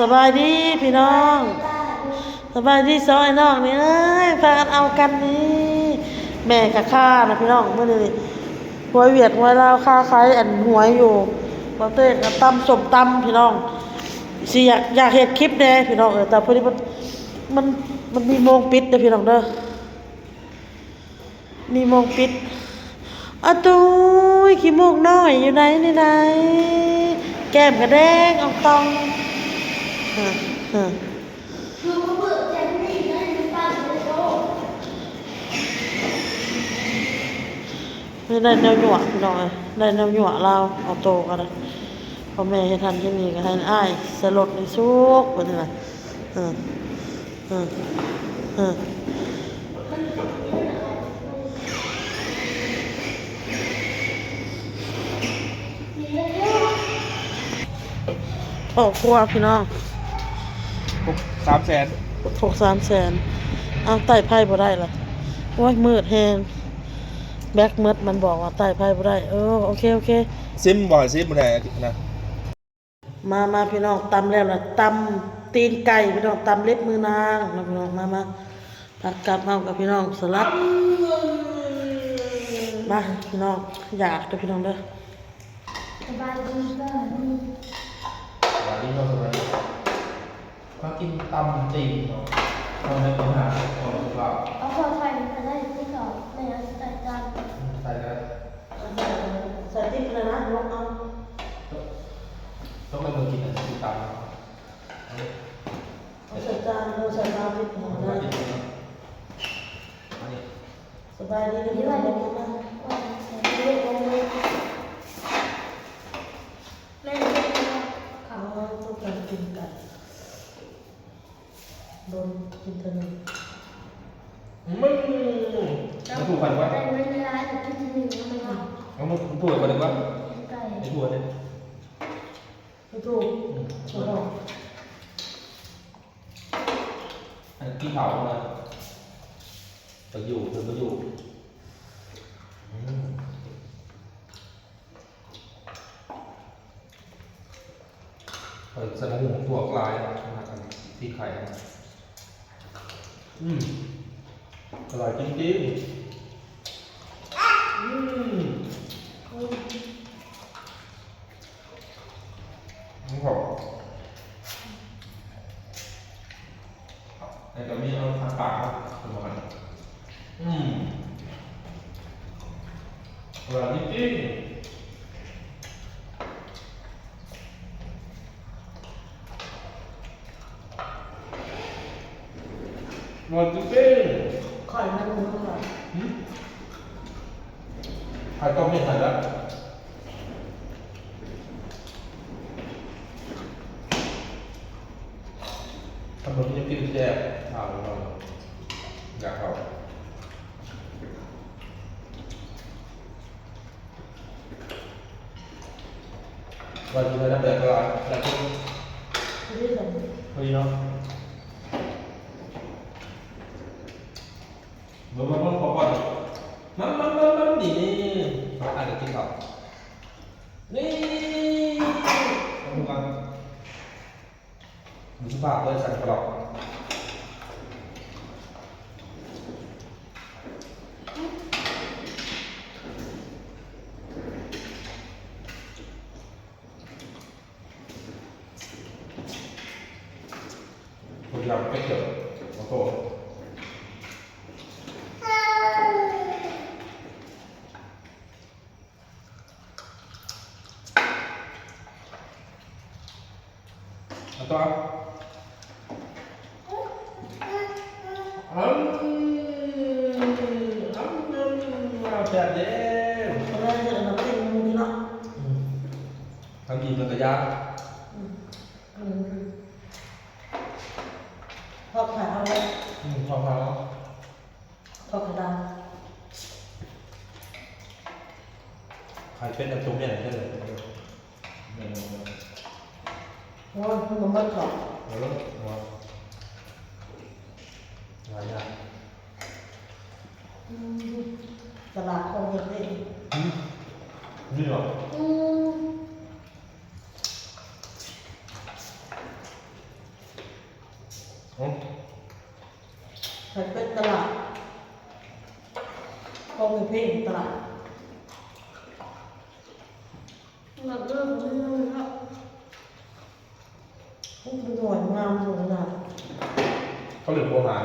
สบายดีพี่น้อง สบายดีซอยน้องนี่เอ้ยพากันเอากันนี่แม่กับข้านะพี่น้องเมื่อนี้หวยเวียดหวยลาวค่าคล้ายอันหวยอยู่บอเต้กับตำสมตำพี่น้องสิอยากอยากเห็นคลิปแน่พี่น้องเออแต่พอดีมันมันมันมีโมงปิดเด้อพี่น้องเด้อมีโมงปิดอะตุ้ยขี้มูกน้อยอยู่ไหนนี่ไหนแก้มกระแดงอองตอง ได้หรือเปล่าไม่รู้ไม่ได้แนวหยวกพี่น้องเอ้ยได้แนวหยวกเราเอาโตกันพ่อแม่ให้ทันที่นี่ก็ให้อ้ายสลดในสุกว่านี่ล่ะเออเออเออโอ้ครัวพี่น้อง สามแสนหกสามแสนเอาไต่ไพ่บ่ได้ล่ะโอ้ยมืดแฮงแบ็คมืดมันบอกว่าไต่ไพ่บ่ได้ เออโอเคโอเค ซิมบ่อยซิมบ่ได้นะ มามาพี่น้องตำแล้วล่ะตำตีนไก่พี่น้องตำเล็บมือนางนะพี่น้องมามาผัดกับเอากับพี่น้องสลัดมาพี่น้องอยากเด้อพี่น้องเด้อสบายดีก็มีวันนี้เราสบาย ก็กินตำตีเนาะเราในปัญหาของสุขภาพเอาพอไฟมาได้ที่สองไม่งั้นใส่จานใส่ได้ใส่ติ๊กเลยนะลงเอาต้องไปเมืองกินอะกินตำเอาใส่จานเอาใส่จานติ๊กหัวเอาได้ไปกินเนาะอันนี้สบายดีเด้อนี่พี่ว่าน้องจะเด้อเป็นว่าใส่เล็กลงเลยแม่เล็กนะเขาต้องการกินไก่โดนกินเท่านี้มึงมันถูกกันว่าแต่ไม่ได้ร้ายแต่ที่ที่หนึ่งมันเอาเอามึงถูกกันว่าไก่ไอ้ถั่วเนี่ยไม่ถูกถูกหรอกอันกินเผาเลยไปอยู่เธอก็อยู่อืมเปิดสนหูถั่วกลายนะครับที่ไข่นะ อืมอร่อยจริงๆอืมนี่ผมไอ้ตัวนี้เอาทางปากครับประมาณนั้นอืมอร่อยจริงๆ อร่อยจริงๆข่อยมันรู้ค่ะไข่ต้มไม่ทันแล้วทำแบบนี้กินแซ่บถามเราอยากเอาวันนี้เราจะเปิดตลาดแต่ก็ไม่ได้เลยพอดีเนาะเมื่อมาเมื่อพอก่อนมันมันมันมันดีนี่เขาอาจจะกินข้าว นี่เอาดูกันมีสุภาพเลยใส่กรอกคนเราไม่เกี่ยวขอโทษเอาต่ออืมอืม เอาแบบเด้ตอนแรกจะเอาไปมูนี่เนาะทำดีมันก็ยากอืมพอขายเอาไว้อืมพอพอแล้วพอกระดาษใครเป็นอันตรงเนี่ยได้เลยเมนูโอ้ยมันบ่หมดหรอกเออหัวหลายอย่างอืม ตลาดคนเด็กเล่นนี่หรออืมมันเป็นตลาดคนเด็กเพลงตลาดมันเริ่มเรื่อยๆครับพวกมันหนวยงามหมดเลยเขาเหลือโบราณ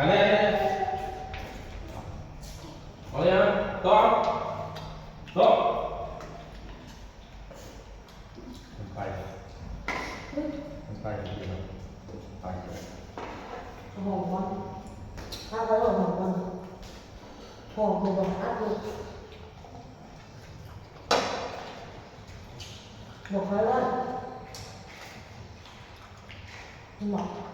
อันนี้เอเลยนะต่อต่อมันไปมันไปจริงๆไปเลยหอมมันถ้าเขาบอกหอมมันหอมมันแบบอัดเลยบอกใครว่าหมอก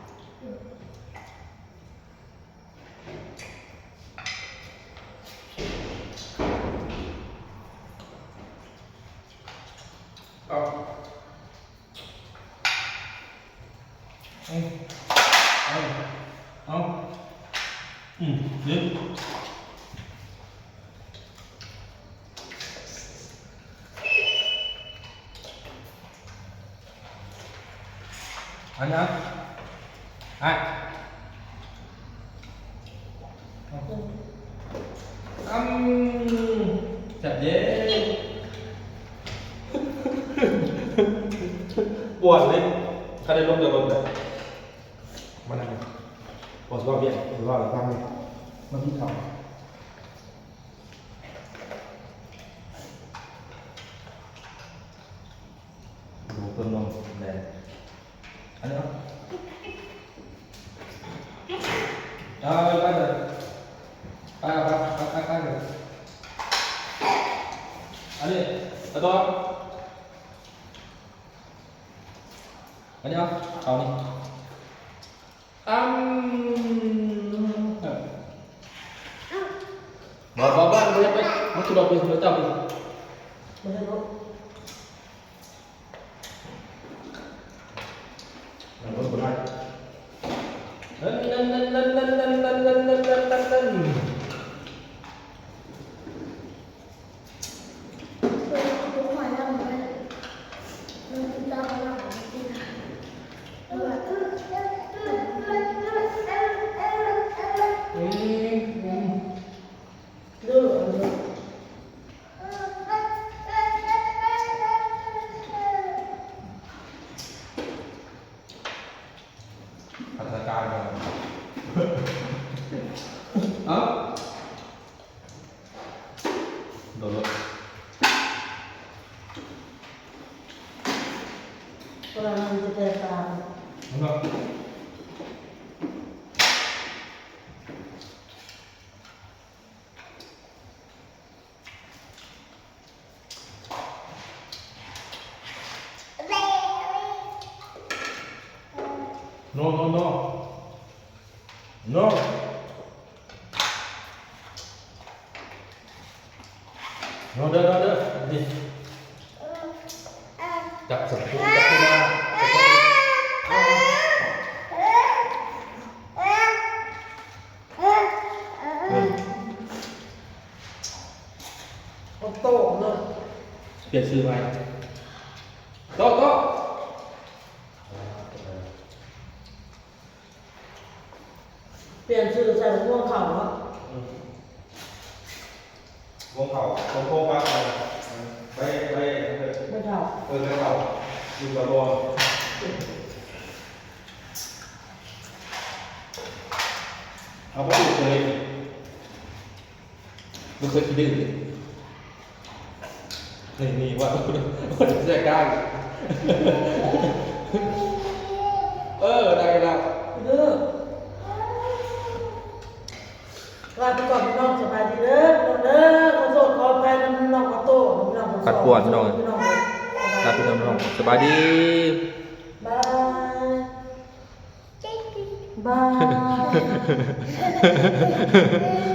không không không không. Ừ đứng anh nhá hai âm. Chặt dễ. วดเลยถ้าได้ลบเดี๋ยวลบเลยมันอะไรปวดรอบเบี้ยปวดว่าอะไรบ้างเลยมันที่ทำดู 아니야 다운이 땀 Bawa bawa boleh apa? Mau sudah boleh boleh tahu. Boleh bu. Bagus berat. No, no, No, no, no. No. No, no. Tak sempurna. อาโต้เลยเปลี่ยนชื่อไหมโต๊ะโต๊ะเปลี่ยนชื่อใส่หัวเข่าแล้ววงเขาโค้งๆมาไปไปไปเท่าเออแล้วเราอยู่กับบอลเอาไปดูเลยมันเคยคิดดื้อเลย นี่นี่ว่าว่าจะได้ได้เออได้แล้วเด้อลาไปก่อนพี่น้องสบายดีเด้อพี่น้องเด้อขอโทษขออภัยน้ำน้องขอโต้พี่น้องขอโทษขัดปวดพี่น้องพี่น้องครับพี่น้องสบายดีบายบาย